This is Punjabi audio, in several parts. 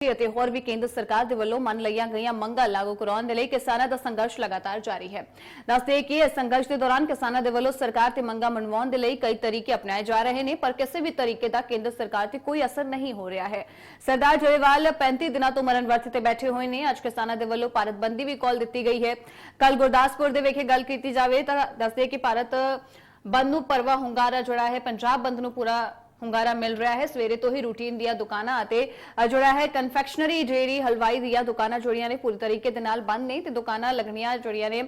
ਅਤੇ ਹੋਰ ਵੀ ਕੇਂਦਰ ਸਰਕਾਰ ਦੇ ਵੱਲੋਂ ਮੰਨ ਲਈਆਂ ਗਈਆਂ ਮੰਗਾਂ ਲਾਗੂ ਕਰਾਉਣ ਦੇ ਲਈ ਕਿਸਾਨਾਂ ਦਾ ਸੰਘਰਸ਼ ਲਗਾਤਾਰ ਜਾਰੀ ਹੈ। ਦੱਸਦੇ ਕਿ ਇਸ ਸੰਘਰਸ਼ ਦੇ ਦੌਰਾਨ ਕਿਸਾਨਾਂ ਦੇ ਵੱਲੋਂ ਸਰਕਾਰ ਤੇ ਮੰਗਾਂ ਮਨਵਾਉਣ ਦੇ ਲਈ ਕਈ ਤਰੀਕੇ ਅਪਣਾਏ ਜਾ ਰਹੇ ਨੇ, ਪਰ ਕਿਸੇ ਵੀ ਤਰੀਕੇ ਦਾ ਕੇਂਦਰ ਸਰਕਾਰ ਤੇ ਕੋਈ ਅਸਰ ਨਹੀਂ ਹੋ ਰਿਹਾ ਹੈ। ਸਰਦਾਰ ਜੋਏਵਾਲ 35 ਦਿਨਾਂ ਤੋਂ ਮਰਨ ਵਰਤ ਤੇ ਬੈਠੇ ਹੋਏ ਨੇ। ਅੱਜ ਕਿਸਾਨਾਂ ਦੇ ਵੱਲੋਂ ਭਾਰਤ ਬੰਦੀ ਵੀ ਕਾਲ ਦਿੱਤੀ ਗਈ ਹੈ। ਕੱਲ ਗੁਰਦਾਸਪੁਰ ਦੇ ਵਿਖੇ ਗੱਲ ਕੀਤੀ ਜਾਵੇ ਤਾਂ ਦੱਸਦੇ ਕਿ ਭਾਰਤ ਬੰਦ ਨੂੰ ਪਰਵਾ ਹੁੰਗਾਰਾ ਜਿਹੜਾ ਹੈ। ਪੰਜਾਬ ਬੰਦ ਨੂੰ ਪੂਰਾ ਹੁੰਗਾਰਾ ਮਿਲ ਰਿਹਾ ਹੈ। ਸਵੇਰੇ ਤੋਂ ਹੀ ਰੂਟੀਨ ਦੀਆਂ ਦੁਕਾਨਾਂ ਅਤੇ ਜਿਹੜਾ ਹੈ ਕਨਫੈਕਸ਼ਨਰੀ ਜਿਹੜੀ ਹਲਵਾਈ ਦੀਆਂ ਦੁਕਾਨਾਂ ਜਿਹੜੀਆਂ ਨੇ ਪੂਰੀ ਤਰੀਕੇ ਦੇ ਨਾਲ ਬੰਦ ਨੇ ਤੇ ਦੁਕਾਨਾਂ ਲੱਗਣੀਆਂ ਜਿਹੜੀਆਂ ਨੇ,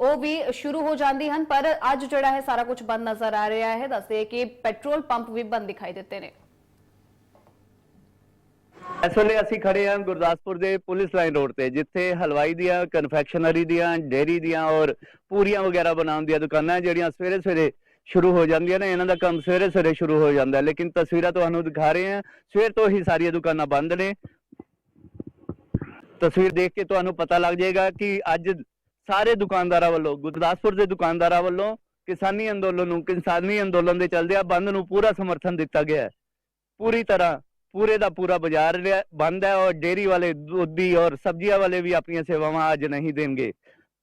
ਉਹ ਵੀ ਸ਼ੁਰੂ ਹੋ ਜਾਂਦੀ ਹਨ। ਪਰ ਅੱਜ ਜਿਹੜਾ ਹੈ, ਸਾਰਾ ਕੁਝ ਬੰਦ ਨਜ਼ਰ ਆ ਰਿਹਾ ਹੈ। ਦੱਸਦੇ ਕਿ ਪੈਟਰੋਲ ਪੰਪ ਵੀ ਬੰਦ ਦਿਖਾਈ ਦਿੱਤੇ ਨੇ। ਇਸ ਵੇਲੇ ਅਸੀਂ ਖੜੇ ਹਾਂ ਗੁਰਦਾਸਪੁਰ ਦੇ ਪੁਲਿਸ ਲਾਈਨ ਰੋਡ ਤੇ, ਜਿੱਥੇ ਹਲਵਾਈ ਦੀਆਂ ਕਨਫੈਕਸ਼ਨਰੀ ਦੀਆਂ, ਡੇਰੀ ਦੀਆਂ ਔਰ ਪੂਰੀਆਂ ਵਗੈਰਾ ਬਣਾਉਣ ਦੀਆਂ ਦੁਕਾਨਾਂ ਜਿਹੜੀਆਂ ਸਵੇਰੇ ਸਵੇਰੇ ਸ਼ੁਰੂ ਹੋ ਜਾਂਦੀਆਂ ਨੇ, ਇਹਨਾਂ ਦਾ ਕੰਮ ਸਵੇਰੇ ਸਵੇਰੇ ਸ਼ੁਰੂ ਹੋ ਜਾਂਦਾ ਲੇਕਿਨ ਤਸਵੀਰਾਂ ਤੁਹਾਨੂੰ ਦਿਖਾ ਰਹੇ ਹਾਂ। ਸਵੇਰ ਤੋਂ ਹੀ ਸਾਰੀਆਂ ਦੁਕਾਨਾਂ ਬੰਦ ਨੇ। ਤਸਵੀਰ ਦੇਖ ਕੇ ਤੁਹਾਨੂੰ ਪਤਾ ਲੱਗ ਜਾਏਗਾ ਕਿ ਅੱਜ ਸਾਰੇ ਦੁਕਾਨਦਾਰਾਂ ਵੱਲੋਂ, ਗੁਰਦਾਸਪੁਰ ਦੇ ਦੁਕਾਨਦਾਰਾਂ ਵੱਲੋਂ ਕਿਸਾਨੀ ਅੰਦੋਲਨ ਨੂੰ, ਕਿਸਾਨੀ ਅੰਦੋਲਨ ਦੇ ਚੱਲਦਿਆਂ ਬੰਦ ਨੂੰ ਪੂਰਾ ਸਮਰਥਨ ਦਿੱਤਾ ਗਿਆ ਹੈ। ਪੂਰੀ ਤਰ੍ਹਾਂ ਪੂਰੇ ਦਾ ਪੂਰਾ ਬਾਜ਼ਾਰ ਬੰਦ ਹੈ ਔਰ ਡੇਰੀ ਵਾਲੇ ਦੁੱਧੀ ਔਰ ਸਬਜ਼ੀਆਂ ਵਾਲੇ ਵੀ ਆਪਣੀਆਂ ਸੇਵਾਵਾਂ ਅੱਜ ਨਹੀਂ ਦੇਣਗੇ।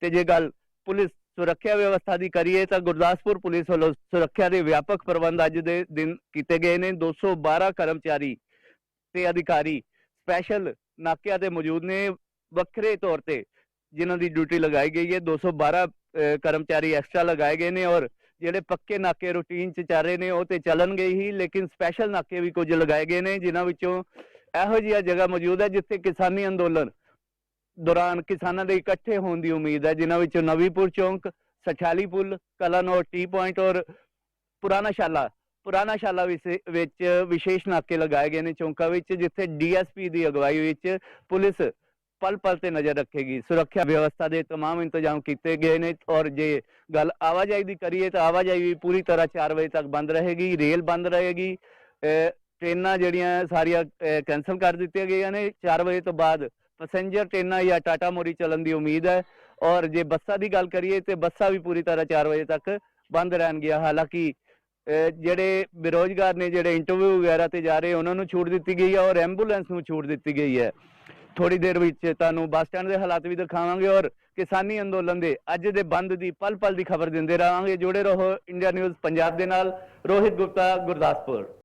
ਤੇ ਜੇ ਗੱਲ ਪੁਲਿਸ ਸੁਰੱਖਿਆ ਵਿਵਸਥਾ ਦੀ ਕਰੀਏ ਤਾਂ ਗੁਰਦਾਸਪੁਰ ਪੁਲਿਸ ਵੱਲੋਂ ਸੁਰੱਖਿਆ ਦੇ ਵਿਆਪਕ ਪ੍ਰਬੰਧ ਅੱਜ ਦੇ ਦਿਨ ਕੀਤੇ ਗਏ ਨੇ। 212 ਕਰਮਚਾਰੀ ਤੇ ਅਧਿਕਾਰੀ ਸਪੈਸ਼ਲ ਨਾਕਿਆਂ ਤੇ ਮੌਜੂਦ ਨੇ। ਵੱਖਰੇ ਤੌਰ ਤੇ ਜਿਨ੍ਹਾਂ ਦੀ ਡਿਊਟੀ ਲਗਾਈ ਗਈ ਹੈ। 212 ਅਹ, ਕਰਮਚਾਰੀ ਐਕਸਟਰਾ ਲਗਾਏ ਗਏ ਨੇ ਔਰ ਜਿਹੜੇ ਪੱਕੇ ਨਾਕੇ ਰੂਟੀਨ ਚ ਚੱਲ ਰਹੇ ਨੇ ਉਹ ਤੇ ਚੱਲਣਗੇ ਹੀ ਲੇਕਿਨ ਸਪੈਸ਼ਲ ਨਾਕੇ ਵੀ ਕੁਝ ਲਗਾਏ ਗਏ ਨੇ ਜਿਨ੍ਹਾਂ ਵਿੱਚੋਂ ਇਹੋ ਜਿਹੀਆਂ ਜਗ੍ਹਾ ਮੌਜੂਦ ਹੈ ਜਿੱਥੇ ਕਿਸਾਨੀ ਅੰਦੋਲਨ ਦੌਰਾਨ ਕਿਸਾਨਾਂ ਦੇ ਇਕੱਠੇ ਹੋਣ ਦੀ ਉਮੀਦ ਹੈ ਜਿਨ੍ਹਾਂ ਵਿੱਚੋਂ ਨਵੀਪੁਰ ਚੌਂਕ ਸਠਾਲੀ ਪੁਲ ਕਲਾਨੌਰ ਟੀ ਪੁਆਇੰਟ ਔਰ ਪੁਰਾਣਾ ਸ਼ਾਲਾ ਪੁਰਾਣਾ ਸ਼ਾਲਾ ਵਿਸੇ- ਵਿੱਚ ਵਿਸ਼ੇਸ਼ ਨਾਕੇ ਲਗਾਏ ਗਏ ਨੇ ਚੌਂਕਾਂ ਵਿੱਚ ਜਿੱਥੇ ਡੀਐਸਪੀ ਦੀ ਅਗਵਾਈ ਵਿੱਚ ਪੁਲਿਸ ਪਲ ਪਲ ਤੇ ਨਜ਼ਰ ਰੱਖੇਗੀ ਸੁਰੱਖਿਆ ਵਿਵਸਥਾ ਦੇ तमाम ਇੰਤਜ਼ਾਮ ਕੀਤੇ ਗਏ ਨੇ ਔਰ ਜੇ ਗੱਲ ਆਵਾਜਾਈ ਦੀ ਕਰੀਏ ਤਾਂ ਆਵਾਜਾਈ ਵੀ ਪੂਰੀ ਤਰ੍ਹਾਂ 4 ਵਜੇ ਤੱਕ ਬੰਦ ਰਹੇਗੀ ਰੇਲ ਬੰਦ ਰਹੇਗੀ ਅਹ ਟ੍ਰੇਨਾਂ ਜਿਹੜੀਆਂ ਸਾਰੀਆਂ ਕੈਨਸਲ ਕਰ ਦਿੱਤੀਆਂ ਗਈਆਂ ਨੇ 4 ਵਜੇ ਤੋਂ ਬਾਅਦ ਪੈਸੇਂਜਰ ਟ੍ਰੇਨਾਂ ਜਾਂ ਟਾਟਾ ਮੋਰੀ ਚੱਲਣ ਦੀ ਉਮੀਦ ਹੈ। ਔਰ ਜੇ ਬੱਸਾਂ ਦੀ ਗੱਲ ਕਰੀਏ ਤੇ ਬੱਸਾਂ ਵੀ ਪੂਰੀ ਤਰ੍ਹਾਂ 4 ਵਜੇ ਤੱਕ ਬੰਦ ਰਹਿਣਗੀਆਂ। ਹਾਲਾਂਕਿ ਜਿਹੜੇ ਬੇਰੋਜ਼ਗਾਰ ਨੇ, ਜਿਹੜੇ ਇੰਟਰਵਿਊ ਵਗੈਰਾ ਤੇ ਜਾ ਰਹੇ, ਉਹਨਾਂ ਨੂੰ ਛੂਟ ਦਿੱਤੀ ਗਈ ਹੈ ਔਰ ਐਂਬੂਲੈਂਸ ਨੂੰ ਛੂਟ ਦਿੱਤੀ ਗਈ ਹੈ। ਥੋੜੀ ਦੇਰ ਵਿੱਚ ਤੁਹਾਨੂੰ ਬੱਸ ਸਟੈਂਡ ਦੇ ਹਾਲਾਤ ਵੀ ਦਿਖਾਵਾਂਗੇ ਔਰ ਕਿਸਾਨੀ ਅੰਦੋਲਨ ਦੇ ਅੱਜ ਦੇ ਬੰਦ ਦੀ ਪਲ ਪਲ ਦੀ ਖਬਰ ਦਿੰਦੇ ਰਹਾਂਗੇ। ਜੁੜੇ ਰਹੋ ਇੰਡੀਆ ਨਿਊਜ਼ ਪੰਜਾਬ ਦੇ ਨਾਲ। ਰੋਹਿਤ ਗੁਪਤਾ, ਗੁਰਦਾਸਪੁਰ।